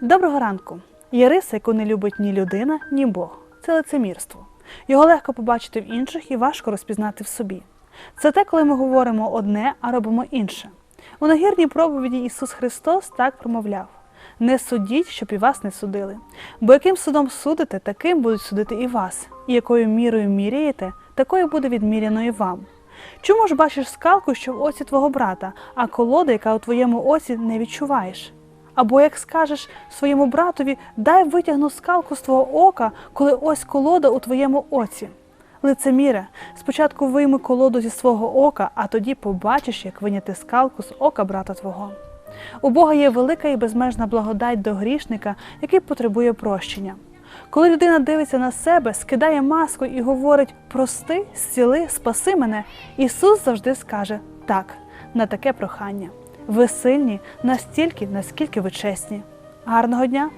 Доброго ранку. Є риса, яку не любить ні людина, ні Бог. Це лицемірство. Його легко побачити в інших і важко розпізнати в собі. Це те, коли ми говоримо одне, а робимо інше. У нагірній проповіді Ісус Христос так промовляв: не судіть, щоб і вас не судили. Бо яким судом судите, таким будуть судити і вас, і якою мірою міряєте, такою буде відміряно і вам. Чому ж бачиш скалку, що в оці твого брата, а колода, яка у твоєму оці, не відчуваєш? Або як скажеш своєму братові, дай витягну скалку з твого ока, коли ось колода у твоєму оці. Лицеміре, спочатку вийми колоду зі свого ока, а тоді побачиш, як виняти скалку з ока брата твого. У Бога є велика і безмежна благодать до грішника, який потребує прощення. Коли людина дивиться на себе, скидає маску і говорить прости, зціли, спаси мене, Ісус завжди скаже так на таке прохання. Ви сильні настільки, наскільки ви чесні. Гарного дня!